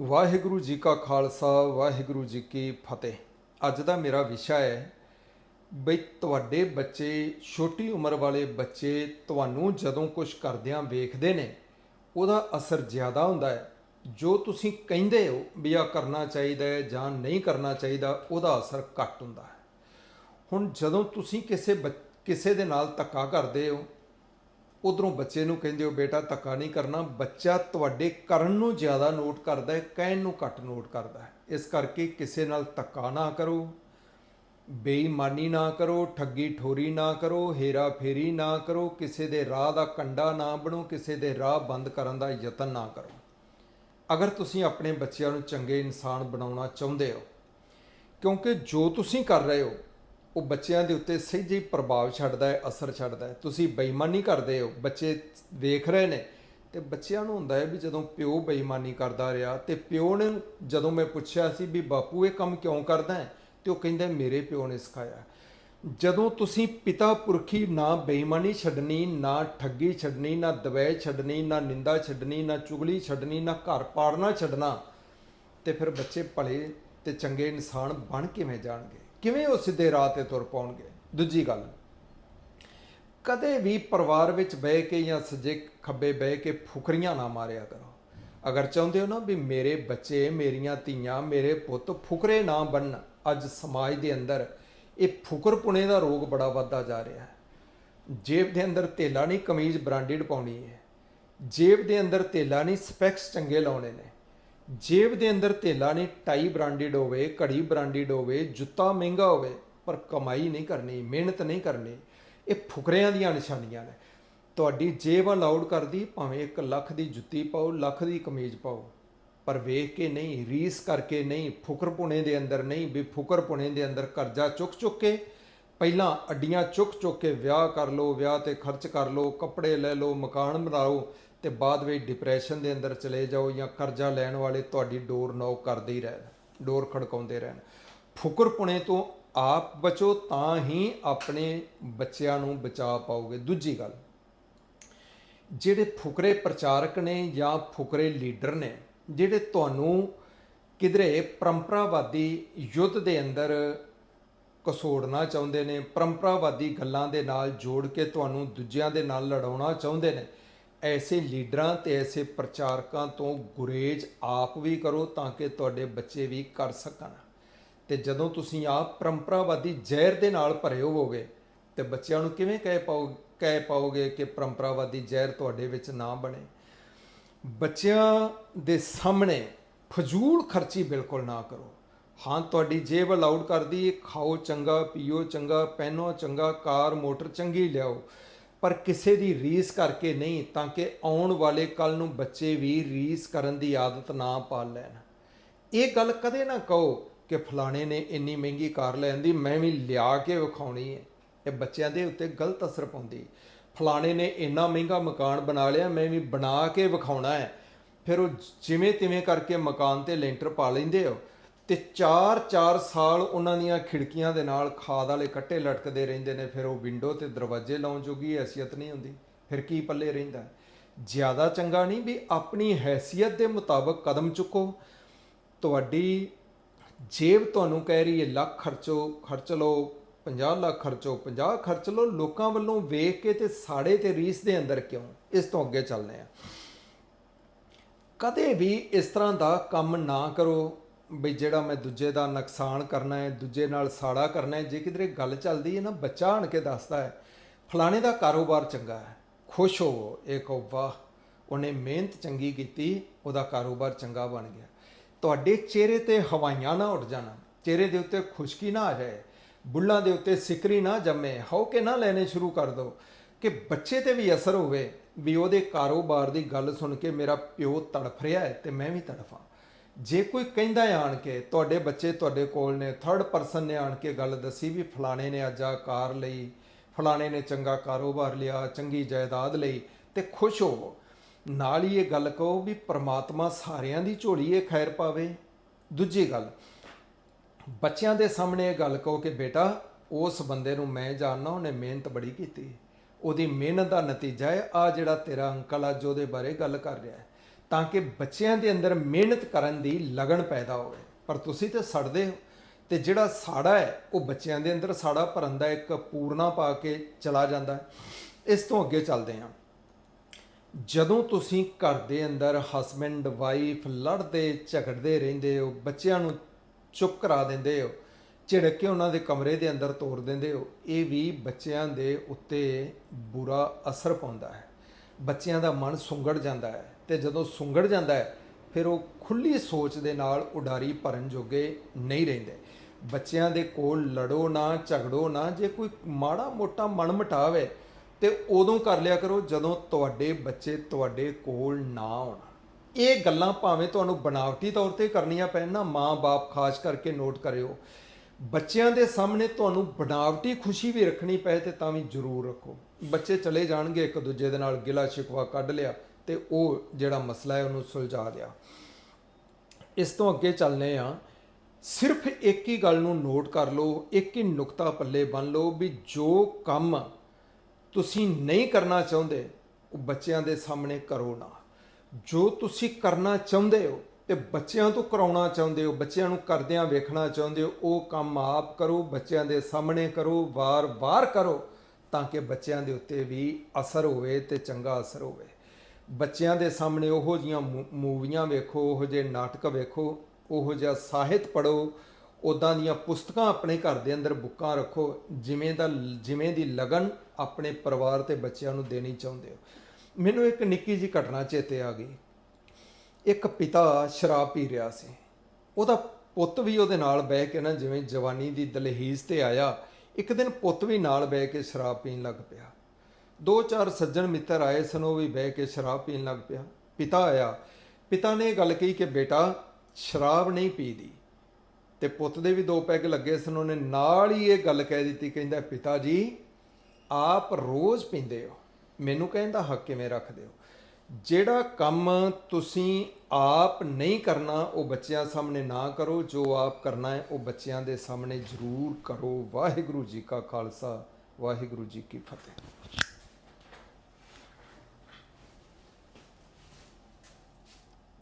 ਵਾਹਿਗੁਰੂ ਜੀ ਕਾ ਖਾਲਸਾ, ਵਾਹਿਗੁਰੂ ਜੀ ਕੀ ਫਤਿਹ। ਅੱਜ ਦਾ ਮੇਰਾ ਵਿਸ਼ਾ ਹੈ ਬਈ ਤੁਹਾਡੇ ਬੱਚੇ, ਛੋਟੀ ਉਮਰ ਵਾਲੇ ਬੱਚੇ ਤੁਹਾਨੂੰ ਜਦੋਂ ਕੁਝ ਕਰਦਿਆਂ ਵੇਖਦੇ ਨੇ, ਉਹਦਾ ਅਸਰ ਜ਼ਿਆਦਾ ਹੁੰਦਾ ਹੈ। ਜੋ ਤੁਸੀਂ ਕਹਿੰਦੇ ਹੋ ਵੀ ਆ ਕਰਨਾ ਚਾਹੀਦਾ ਹੈ ਜਾਂ ਨਹੀਂ ਕਰਨਾ ਚਾਹੀਦਾ, ਉਹਦਾ ਅਸਰ ਘੱਟ ਹੁੰਦਾ ਹੈ। ਹੁਣ ਜਦੋਂ ਤੁਸੀਂ ਕਿਸੇ ਬੱਚ- ਕਿਸੇ ਦੇ ਨਾਲ ਧੱਕਾ ਕਰਦੇ ਹੋ ਉਧਰੋਂ ਬੱਚੇ ਨੂੰ ਕਹਿੰਦੇ ਹੋ, ਬੇਟਾ, ਧੱਕਾ ਨਹੀਂ ਕਰਨਾ। ਬੱਚਾ ਤੁਹਾਡੇ ਕਰਨ ਨੂੰ ਜ਼ਿਆਦਾ ਨੋਟ ਕਰਦਾ ਹੈ, ਕਹਿਣ ਨੂੰ ਘੱਟ ਨੋਟ ਕਰਦਾ ਹੈ। ਇਸ ਕਰਕੇ ਕਿਸੇ ਨਾਲ ਧੱਕਾ ਨਾ ਕਰੋ, ਬੇਈਮਾਨੀ ਨਾ ਕਰੋ ਠੱਗੀ ਠੋਰੀ ਨਾ ਕਰੋ ਹੇਰਾ ਫੇਰੀ ਨਾ ਕਰੋ। ਕਿਸੇ ਦੇ ਰਾਹ ਦਾ ਕੰਡਾ ਨਾ ਬਣੋ, ਕਿਸੇ ਦੇ ਰਾਹ ਬੰਦ ਕਰਨ ਦਾ ਯਤਨ ਨਾ ਕਰੋ। ਅਗਰ ਤੁਸੀਂ ਆਪਣੇ ਬੱਚਿਆਂ ਨੂੰ ਚੰਗੇ ਇਨਸਾਨ ਬਣਾਉਣਾ ਚਾਹੁੰਦੇ ਹੋ, ਕਿਉਂਕਿ ਜੋ ਤੁਸੀਂ ਕਰ ਰਹੇ ਹੋ ਉਹ ਬੱਚਿਆਂ ਦੇ ਉੱਤੇ ਸਹਿਜੇ ਹੀ ਪ੍ਰਭਾਵ ਛੱਡਦਾ ਹੈ, ਅਸਰ ਛੱਡਦਾ ਹੈ। ਤੁਸੀਂ ਬੇਈਮਾਨੀ ਕਰਦੇ ਹੋ, ਬੱਚੇ ਦੇਖ ਰਹੇ ਨੇ। ਤੇ ਬੱਚਿਆਂ ਨੂੰ ਹੁੰਦਾ ਹੈ ਵੀ ਜਦੋਂ ਪਿਓ ਬੇਈਮਾਨੀ ਕਰਦਾ ਰਿਹਾ ਤੇ ਪਿਓ ਨੇ ਜਦੋਂ ਮੈਂ ਪੁੱਛਿਆ ਸੀ ਵੀ ਬਾਪੂ ਇਹ ਕੰਮ ਕਿਉਂ ਕਰਦਾ ਹੈ, ਤੇ ਉਹ ਕਹਿੰਦਾ ਮੇਰੇ ਪਿਓ ਨੇ ਸਿਖਾਇਆ। ਜਦੋਂ ਤੁਸੀਂ ਪਿਤਾ ਪੁਰਖੀ ਨਾ ਬੇਈਮਾਨੀ ਛੱਡਣੀ, ਨਾ ਠੱਗੀ ਛੱਡਣੀ, ਨਾ ਦਵੈ ਛੱਡਣੀ, ਨਾ ਨਿੰਦਾ ਛੱਡਣੀ, ਨਾ ਚੁਗਲੀ ਛੱਡਣੀ, ਨਾ ਘਰ ਪਾੜਨਾ ਛੱਡਣਾ, ਤੇ ਫਿਰ ਬੱਚੇ ਭਲੇ ਤੇ ਚੰਗੇ ਇਨਸਾਨ ਬਣ ਕਿਵੇਂ ਜਾਣਗੇ? ਕਿਵੇਂ ਉਹ ਸਿੱਧੇ ਰਾਹ ਤੇ ਤੁਰ ਪਾਉਣਗੇ? ਦੂਜੀ ਗੱਲ, ਕਦੇ ਵੀ ਪਰਿਵਾਰ ਵਿੱਚ ਬਹਿ ਕੇ ਜਾਂ ਸੱਜੇ ਖੱਬੇ ਬਹਿ ਕੇ ਫੁਕਰੀਆਂ ਨਾ ਮਾਰਿਆ ਕਰੋ। ਅਗਰ ਚਾਹੁੰਦੇ ਹੋ ਨਾ ਵੀ ਮੇਰੇ ਬੱਚੇ, ਮੇਰੀਆਂ ਧੀਆਂ, ਮੇਰੇ ਪੁੱਤ ਫੁਕਰੇ ਨਾ ਬਣਨ, ਅੱਜ ਸਮਾਜ ਦੇ ਅੰਦਰ ਇਹ ਫੁਕਰਪੁਣੇ ਦਾ ਰੋਗ ਬੜਾ ਵੱਧਦਾ ਜਾ ਰਿਹਾ ਹੈ। ਜੇਬ ਦੇ ਅੰਦਰ ਤੇਲਾ ਨਹੀਂ, ਕਮੀਜ਼ ਬ੍ਰਾਂਡਡ ਪਾਉਣੀ ਹੈ। ਜੇਬ ਦੇ ਅੰਦਰ ਤੇਲਾ ਨਹੀਂ, ਸਪੈਕਸ ਚੰਗੇ ਲਾਉਣੇ ਨੇ। ਜੇਬ ਦੇ ਅੰਦਰ ਧੇਲਾ ਨਹੀਂ, ਟਾਈ ਬ੍ਰਾਂਡਡ ਹੋਵੇ, ਘੜੀ ਬ੍ਰਾਂਡਡ ਹੋਵੇ, ਜੁੱਤਾ ਮਹਿੰਗਾ ਹੋਵੇ, ਪਰ ਕਮਾਈ ਨਹੀਂ ਕਰਨੀ, ਮਿਹਨਤ ਨਹੀਂ ਕਰਨੀ, ਇਹ ਫੁਕਰਿਆਂ ਦੀਆਂ ਨਿਸ਼ਾਨੀਆਂ ਨੇ। ਤੁਹਾਡੀ ਜੇਬ ਅਲਾਉਡ ਕਰਦੀ, ਭਾਵੇਂ 1 ਲੱਖ ਦੀ ਜੁੱਤੀ ਪਾਓ, ਲੱਖ ਦੀ ਕਮੀਜ਼ ਪਾਓ, ਪਰ ਵੇਖ ਕੇ ਨਹੀਂ, ਰੀਸ ਕਰਕੇ ਨਹੀਂ ਫੁਕਰਪੁਣੇ ਦੇ ਅੰਦਰ ਨਹੀਂ ਵੀ ਫੁਕਰਪੁਣੇ ਦੇ ਅੰਦਰ ਕਰਜ਼ਾ ਚੁੱਕ ਚੁੱਕ ਕੇ, ਪਹਿਲਾਂ ਅੱਡੀਆਂ ਚੁੱਕ ਚੁੱਕ ਕੇ ਵਿਆਹ ਕਰ ਲਓ, ਵਿਆਹ ਤੇ ਖਰਚ ਕਰ ਲਓ, ਕੱਪੜੇ ਲੈ ਲਓ, ਮਕਾਨ ਬਣਾਓ ਤੇ ਬਾਅਦ ਵਿੱਚ ਡਿਪਰੈਸ਼ਨ ਦੇ ਅੰਦਰ ਚਲੇ ਜਾਓ ਜਾਂ ਕਰਜ਼ਾ ਲੈਣ ਵਾਲੇ ਤੁਹਾਡੀ ਡੋਰ ਨੌਕ ਕਰਦੇ ਹੀ ਰਹਿਣ ਡੋਰ ਖੜਕਾਉਂਦੇ ਰਹਿਣ। ਫੁਕਰਪੁਣੇ ਤੋਂ ਆਪ ਬਚੋ ਤਾਂ ਹੀ ਆਪਣੇ ਬੱਚਿਆਂ ਨੂੰ ਬਚਾ ਪਾਓਗੇ। ਦੂਜੀ ਗੱਲ, ਜਿਹੜੇ ਫੁਕਰੇ ਪ੍ਰਚਾਰਕ ਨੇ ਜਾਂ ਫੁਕਰੇ ਲੀਡਰ ਨੇ, ਜਿਹੜੇ ਤੁਹਾਨੂੰ ਕਿਧਰੇ ਪਰੰਪਰਾਵਾਦੀ ਯੁੱਧ ਦੇ ਅੰਦਰ ਕਸੋੜਨਾ ਚਾਹੁੰਦੇ ਨੇ, ਪਰੰਪਰਾਵਾਦੀ ਗੱਲਾਂ ਦੇ ਨਾਲ ਜੋੜ ਕੇ ਤੁਹਾਨੂੰ ਦੂਜਿਆਂ ਦੇ ਨਾਲ ਲੜਾਉਣਾ ਚਾਹੁੰਦੇ ਨੇ ਐਸੇ ਲੀਡਰਾਂ ਤੇ ਐਸੇ ਪ੍ਰਚਾਰਕਾਂ ਤੋਂ ਗੁਰੇਜ਼ ਆਪ ਵੀ ਕਰੋ ਤਾਂ ਕਿ ਤੁਹਾਡੇ ਬੱਚੇ ਵੀ ਕਰ ਸਕਣ। ਤੇ ਜਦੋਂ ਤੁਸੀਂ ਆਪ ਪਰੰਪਰਾਵਾਦੀ ਜ਼ਹਿਰ ਦੇ ਨਾਲ ਭਰੇ ਹੋਵੋਗੇ, ਤੇ ਬੱਚਿਆਂ ਨੂੰ ਕਿਵੇਂ ਕਹਿ ਪਾਓ, ਕਹਿ ਪਾਓਗੇ ਕਿ ਪਰੰਪਰਾਵਾਦੀ ਜ਼ਹਿਰ ਤੁਹਾਡੇ ਵਿੱਚ ਨਾ ਬਣੇ? ਬੱਚਿਆਂ ਦੇ ਸਾਹਮਣੇ ਫਜ਼ੂਲ ਖਰਚੀ ਬਿਲਕੁਲ ਨਾ ਕਰੋ। ਹਾਂ, ਤੁਹਾਡੀ ਜੇਬ ਅਲਾਉਡ ਕਰਦੀ ਹੈ ਖਾਓ ਚੰਗਾ, ਪੀਓ ਚੰਗਾ, ਪਹਿਨੋ ਚੰਗਾ, ਕਾਰ, ਮੋਟਰ ਚੰਗੀ ਲਿਆਓ। ਪਰ ਕਿਸੇ ਦੀ ਰੀਸ ਕਰਕੇ ਨਹੀਂ, ਤਾਂ ਕਿ ਆਉਣ ਵਾਲੇ ਕੱਲ ਨੂੰ ਬੱਚੇ ਵੀ ਰੀਸ ਕਰਨ ਦੀ ਆਦਤ ਨਾ ਪਾਲ ਲੈਣ। ਇਹ ਗੱਲ ਕਦੇ ਨਾ ਕਹੋ ਕਿ ਫਲਾਣੇ ਨੇ ਇੰਨੀ ਮਹਿੰਗੀ ਕਾਰ ਲੈਣ ਦੀ, ਮੈਂ ਵੀ ਲਿਆ ਕੇ ਵਿਖਾਉਣੀ ਹੈ। ਇਹ ਬੱਚਿਆਂ ਦੇ ਉੱਤੇ ਗਲਤ ਅਸਰ ਪਾਉਂਦੀ। ਫਲਾਣੇ ਨੇ ਇੰਨਾ ਮਹਿੰਗਾ ਮਕਾਨ ਬਣਾ ਲਿਆ, ਮੈਂ ਵੀ ਬਣਾ ਕੇ ਵਿਖਾਉਣਾ ਹੈ। ਫਿਰ ਉਹ ਜਿਵੇਂ ਤਿਵੇਂ ਕਰਕੇ ਮਕਾਨ ਤੇ ਲੈਂਟਰ ਪਾ ਲੈਂਦੇ ਹੋ। ਤੇ 4-4 ਸਾਲ ਉਹਨਾਂ ਦੀਆਂ ਖਿੜਕੀਆਂ ਦੇ ਨਾਲ ਖਾਦ ਵਾਲੇ ਕੱਟੇ ਲਟਕਦੇ ਰਹਿੰਦੇ ਨੇ, ਫਿਰ ਉਹ ਵਿੰਡੋ ਤੇ ਦਰਵਾਜ਼ੇ ਲਾਉਣ ਜੋਗੀ ਹੈਸੀਅਤ ਨਹੀਂ ਹੁੰਦੀ। ਫਿਰ ਕੀ ਪੱਲੇ ਰਹਿੰਦਾ ਜ਼ਿਆਦਾ ਚੰਗਾ ਨਹੀਂ ਵੀ ਆਪਣੀ ਹੈਸੀਅਤ ਦੇ ਮੁਤਾਬਕ ਕਦਮ ਚੁੱਕੋ। ਤੁਹਾਡੀ ਜੇਬ ਤੁਹਾਨੂੰ ਕਹਿ ਰਹੀ ਹੈ, ਲੱਖ ਖਰਚੋ, ਖਰਚ ਲਓ 50 ਲੱਖ ਖਰਚੋ 50 ਖਰਚ ਲਓ, ਲੋਕਾਂ ਵੱਲੋਂ ਵੇਖ ਕੇ ਤੇ ਸਾੜੇ ਤੇ ਰੀਸ ਦੇ ਅੰਦਰ ਕਿਉਂ? ਇਸ ਤੋਂ ਅੱਗੇ ਚੱਲਦੇ ਆ ਕਦੇ ਵੀ ਇਸ ਤਰ੍ਹਾਂ ਦਾ ਕੰਮ ਨਾ ਕਰੋ। ਵੀ ਜਿਹੜਾ ਮੈਂ ਦੂਜੇ ਦਾ ਨੁਕਸਾਨ ਕਰਨਾ ਹੈ, ਦੂਜੇ ਨਾਲ ਸਾੜਾ ਕਰਨਾ ਹੈ, ਜੇ ਕਿਧਰੇ ਗੱਲ ਚੱਲਦੀ ਹੈ ਨਾ, ਬੱਚਾ ਆਣ ਕੇ ਦੱਸਦਾ ਹੈ, ਫਲਾਣੇ ਦਾ ਕਾਰੋਬਾਰ ਚੰਗਾ ਹੈ, ਖੁਸ਼ ਹੋਵੋ। ਇਹ ਕਹੋ, ਵਾਹ, ਉਹਨੇ ਮਿਹਨਤ ਚੰਗੀ ਕੀਤੀ, ਉਹਦਾ ਕਾਰੋਬਾਰ ਚੰਗਾ ਬਣ ਗਿਆ। ਤੁਹਾਡੇ ਚਿਹਰੇ ਤੇ ਹਵਾਈਆਂ ਨਾ ਉੱਡ ਜਾਣਾ, ਚਿਹਰੇ ਦੇ ਉੱਤੇ ਖੁਸ਼ਕੀ ਨਾ ਆ ਜਾਏ, ਬੁੱਲਾਂ ਦੇ ਉੱਤੇ ਸਿਕਰੀ ਨਾ ਜੰਮੇ ਹੌਕੇ ਨਾ ਲੈਣੇ ਸ਼ੁਰੂ ਕਰ ਦਿਓ ਕਿ ਬੱਚੇ ਤੇ ਵੀ ਅਸਰ ਹੋਵੇ, ਵੀ ਉਹਦੇ ਕਾਰੋਬਾਰ ਦੀ ਗੱਲ ਸੁਣ ਕੇ ਮੇਰਾ ਪਿਓ ਤੜਫ ਰਿਹਾ ਹੈ ਤੇ ਮੈਂ ਵੀ ਤੜਫਾਂ। ਜੇ ਕੋਈ ਕਹਿੰਦਾ ਹੈ ਆਣ ਕੇ, ਤੁਹਾਡੇ ਬੱਚੇ ਤੁਹਾਡੇ ਕੋਲ ਨੇ ਥਰਡ ਪਰਸਨ ਨੇ ਆਣ ਕੇ ਗੱਲ ਦੱਸੀ ਵੀ ਫਲਾਣੇ ਨੇ ਅੱਜ ਆ ਕਾਰ ਲਈ, ਫਲਾਣੇ ਨੇ ਚੰਗਾ ਕਾਰੋਬਾਰ ਲਿਆ, ਚੰਗੀ ਜਾਇਦਾਦ ਲਈ, ਤੇ ਖੁਸ਼ ਹੋਵੋ। ਨਾਲ ਹੀ ਇਹ ਗੱਲ ਕਹੋ ਵੀ ਪ੍ਰਮਾਤਮਾ ਸਾਰਿਆਂ ਦੀ ਝੋਲੀ ਇਹ ਖੈਰ ਪਾਵੇ। ਦੂਜੀ ਗੱਲ, ਬੱਚਿਆਂ ਦੇ ਸਾਹਮਣੇ ਇਹ ਗੱਲ ਕਹੋ ਕਿ ਬੇਟਾ, ਉਸ ਬੰਦੇ ਨੂੰ ਮੈਂ ਜਾਣਨਾ, ਉਹਨੇ ਮਿਹਨਤ ਬੜੀ ਕੀਤੀ। ਉਹਦੀ ਮਿਹਨਤ ਦਾ ਨਤੀਜਾ ਹੈ ਆ ਜਿਹੜਾ ਤੇਰਾ ਅੰਕਲ ਅੱਜ ਉਹਦੇ ਬਾਰੇ ਗੱਲ ਕਰ ਰਿਹਾ ਹੈ। ਤਾਂ ਕਿ ਬੱਚਿਆਂ ਦੇ ਅੰਦਰ ਮਿਹਨਤ ਕਰਨ ਦੀ ਲਗਨ ਪੈਦਾ ਹੋਵੇ। ਪਰ ਤੁਸੀਂ ਤੇ ਸੜਦੇ ਹੋ ਤੇ ਜਿਹੜਾ ਸਾੜਾ ਹੈ, ਉਹ ਬੱਚਿਆਂ ਦੇ ਅੰਦਰ ਸਾੜਾ ਭਰਨ ਦਾ ਇੱਕ ਪੂਰਨਾ ਪਾ ਕੇ ਚਲਾ ਜਾਂਦਾ ਹੈ। ਇਸ ਤੋਂ ਅੱਗੇ ਚੱਲਦੇ ਹਾਂ। ਜਦੋਂ ਤੁਸੀਂ ਘਰ ਦੇ ਅੰਦਰ ਹਸਬੈਂਡ ਵਾਈਫ ਲੜਦੇ, ਝਗੜਦੇ ਰਹਿੰਦੇ ਹੋ, ਬੱਚਿਆਂ ਨੂੰ ਚੁੱਪ ਕਰਾ ਦਿੰਦੇ ਹੋ, ਝਿੜਕ ਕੇ ਉਹਨਾਂ ਦੇ ਕਮਰੇ ਦੇ ਅੰਦਰ ਤੋੜ ਦਿੰਦੇ ਹੋ, ਇਹ ਵੀ ਬੱਚਿਆਂ ਦੇ ਉੱਤੇ ਬੁਰਾ ਅਸਰ ਪਾਉਂਦਾ ਹੈ। ਬੱਚਿਆਂ ਦਾ ਮਨ ਸੁੰਗੜ ਜਾਂਦਾ ਹੈ। ਤੇ ਜਦੋਂ ਸੁੰਗੜ ਜਾਂਦਾ ਹੈ, ਫਿਰ ਉਹ ਖੁੱਲੀ ਸੋਚ ਦੇ ਨਾਲ ਉਡਾਰੀ ਭਰਨ ਜੋਗੇ ਨਹੀਂ ਰਹਿੰਦੇ। ਬੱਚਿਆਂ ਦੇ ਕੋਲ ਲੜੋ ਨਾ, ਝਗੜੋ ਨਾ, ਜੇ ਕੋਈ ਮਾੜਾ ਮੋਟਾ ਮਨ ਮਟਾਵੇ ਤੇ ਉਦੋਂ ਕਰ ਲਿਆ ਕਰੋ ਜਦੋਂ ਤੁਹਾਡੇ ਬੱਚੇ ਤੁਹਾਡੇ ਕੋਲ ਨਾ ਹੋਣ ਇਹ ਗੱਲਾਂ ਭਾਵੇਂ ਤੁਹਾਨੂੰ ਬਣਾਵਟੀ ਤੌਰ ਤੇ ਕਰਨੀਆਂ ਪੈਣ ਨਾ, ਮਾਂ-ਬਾਪ ਖਾਸ ਕਰਕੇ ਨੋਟ ਕਰਿਓ। ਬੱਚਿਆਂ ਦੇ ਸਾਹਮਣੇ ਤੁਹਾਨੂੰ ਬਣਾਵਟੀ ਖੁਸ਼ੀ ਵੀ ਰੱਖਣੀ ਪਏ ਤੇ ਤਾਂ ਵੀ ਜ਼ਰੂਰ ਰੱਖੋ। ਬੱਚੇ ਚਲੇ ਜਾਣਗੇ ਇੱਕ ਦੂਜੇ ਦੇ ਨਾਲ ਗਿਲਾ ਸ਼ਿਕਵਾ ਕੱਢ ਲਿਆ ਤੇ ਉਹ ਜਿਹੜਾ ਮਸਲਾ ਹੈ ਉਹਨੂੰ ਸੁਲਝਾ ਲਿਆ ਇਸ ਤੋਂ ਅੱਗੇ ਚੱਲਨੇ ਆ, ਸਿਰਫ ਇੱਕ ਹੀ ਗੱਲ ਨੂੰ ਨੋਟ ਕਰ ਲਓ, ਇੱਕ ਹੀ ਨੁਕਤਾ ਪੱਲੇ ਬੰਨ ਲਓ ਵੀ ਜੋ ਕੰਮ ਤੁਸੀਂ ਨਹੀਂ ਕਰਨਾ ਚਾਹੁੰਦੇ, ਉਹ ਬੱਚਿਆਂ ਦੇ ਸਾਹਮਣੇ ਕਰੋ ਨਾ। ਜੋ ਤੁਸੀਂ ਕਰਨਾ ਚਾਹੁੰਦੇ ਹੋ ਤੇ ਬੱਚਿਆਂ ਤੋਂ ਕਰਾਉਣਾ ਚਾਹੁੰਦੇ ਹੋ, ਬੱਚਿਆਂ ਨੂੰ ਕਰਦਿਆਂ ਵੇਖਣਾ ਚਾਹੁੰਦੇ ਹੋ, ਉਹ ਕੰਮ ਆਪ ਕਰੋ, ਬੱਚਿਆਂ ਦੇ ਸਾਹਮਣੇ ਕਰੋ, ਵਾਰ-ਵਾਰ ਕਰੋ ਤਾਂ ਕਿ ਬੱਚਿਆਂ ਦੇ ਉੱਤੇ ਵੀ ਅਸਰ ਹੋਵੇ ਤੇ ਚੰਗਾ ਅਸਰ ਹੋਵੇ। ਬੱਚਿਆਂ ਦੇ ਸਾਹਮਣੇ ਉਹੋ ਜੀਆਂ ਮੂਵੀਆਂ ਵੇਖੋ, ਉਹੋ ਜਿਹੇ ਨਾਟਕ ਵੇਖੋ, ਉਹੋ ਜਿਹਾ ਸਾਹਿਤ ਪੜੋ ਉਦਾਂ ਦੀਆਂ ਪੁਸਤਕਾਂ ਆਪਣੇ ਘਰ ਦੇ ਅੰਦਰ ਬੁੱਕਾਂ ਰੱਖੋ, ਜਿਵੇਂ ਦਾ ਜਿਵੇਂ ਦੀ ਲਗਨ ਆਪਣੇ ਪਰਿਵਾਰ ਤੇ ਬੱਚਿਆਂ ਨੂੰ ਦੇਣੀ ਚਾਹੁੰਦੇ ਹੋ। ਮੈਨੂੰ ਇੱਕ ਨਿੱਕੀ ਜੀ ਘਟਨਾ ਚੇਤੇ ਆ ਗਈ। ਇੱਕ ਪਿਤਾ ਸ਼ਰਾਬ ਪੀ ਰਿਹਾ ਸੀ। ਉਹਦਾ ਪੁੱਤ ਵੀ ਉਹਦੇ ਨਾਲ ਬਹਿ ਕੇ ਨਾ, ਜਿਵੇਂ ਜਵਾਨੀ ਦੀ ਦਲਹੀਜ਼ ਤੇ ਆਇਆ, ਇੱਕ ਦਿਨ ਪੁੱਤ ਵੀ ਨਾਲ ਬਹਿ ਕੇ ਸ਼ਰਾਬ ਪੀਣ ਲੱਗ ਪਿਆ। ਦੋ ਚਾਰ ਸੱਜਣ ਮਿੱਤਰ ਆਏ ਸਨ, ਉਹ ਵੀ ਬਹਿ ਕੇ ਸ਼ਰਾਬ ਪੀਣ ਲੱਗ ਪਿਆ। ਪਿਤਾ ਆਇਆ। ਪਿਤਾ ਨੇ ਇਹ ਗੱਲ ਕਹੀ ਕਿ ਬੇਟਾ, ਸ਼ਰਾਬ ਨਹੀਂ ਪੀਦੀ। ਤੇ ਪੁੱਤ ਦੇ ਵੀ ਦੋ ਪੈਗ ਲੱਗੇ ਸਨ। ਉਹਨੇ ਨਾਲ ਹੀ ਇਹ ਗੱਲ ਕਹਿ ਦਿੱਤੀ, ਕਹਿੰਦਾ, ਪਿਤਾ ਜੀ, ਆਪ ਰੋਜ਼ ਪੀਂਦੇ ਹੋ। ਮੈਨੂੰ ਕਹਿੰਦਾ ਹੱਕ ਕਿਵੇਂ ਰੱਖਦੇ ਹੋ? ਜਿਹੜਾ ਕੰਮ ਤੁਸੀਂ ਆਪ ਨਹੀਂ ਕਰਨਾ, ਉਹ ਬੱਚਿਆਂ ਸਾਹਮਣੇ ਨਾ ਕਰੋ। ਜੋ ਆਪ ਕਰਨਾ ਹੈ, ਉਹ ਬੱਚਿਆਂ ਦੇ ਸਾਹਮਣੇ ਜ਼ਰੂਰ ਕਰੋ। ਵਾਹਿਗੁਰੂ ਜੀ ਕਾ ਖਾਲਸਾ, ਵਾਹਿਗੁਰੂ ਜੀ ਕੀ ਫਤਿਹ।